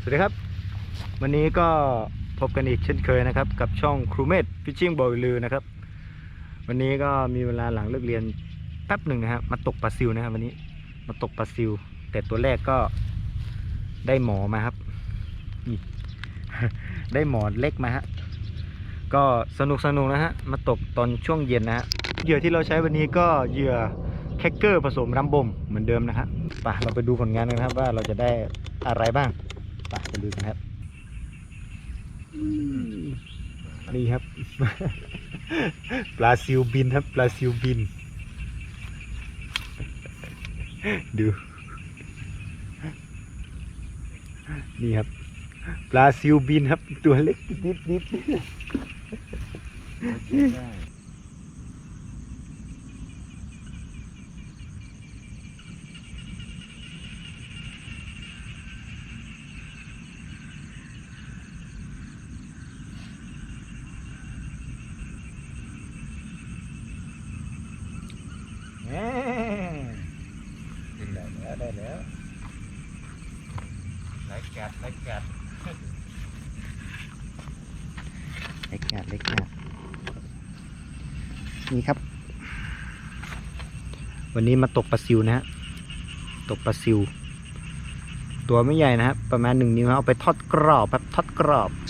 สวัสดีครับ วันนี้ก็พบกันอีกเช่นเคยนะครับ กับช่องครูเมดฟิชชิ่งบอยลือนะครับ วันนี้ก็มีเวลาหลังเลิกเรียนแป๊บหนึ่งนะครับมาตกปลาซิวนะครับวันนี้มาตกปลาซิว แต่ตัวแรกก็ได้หมอมาครับนี่ได้หมอเล็กมาฮะก็สนุกสนุกนะฮะมาตกตอนช่วงเย็นนะฮะเหยื่อที่เราใช้วันนี้ก็เหยื่อแคคเกอร์ผสมรัมบมเหมือนเดิมนะครั ไปเราไปดูผลงานกันครับว่าเราจะได้อะไรบ้างไปไปดูกันครับนี่ครับ ปลาซิวบินครับ ปลาซิวบิน ดู นี่ครับ ปลาซิวบินครับ ตัวเล็กนิดนิดแหม่ได้ แล้วได้แล้วไล่กัดไล่กัดเล็กงานเล็กงานนี่ครับ วันนี้มาตกปลาซิวนะฮะตกปลาซิว ตัวไม่ใหญ่นะครับประมาณหนึ่งนิ้วครับเอาไปทอดกรอบแบบทอดกรอบ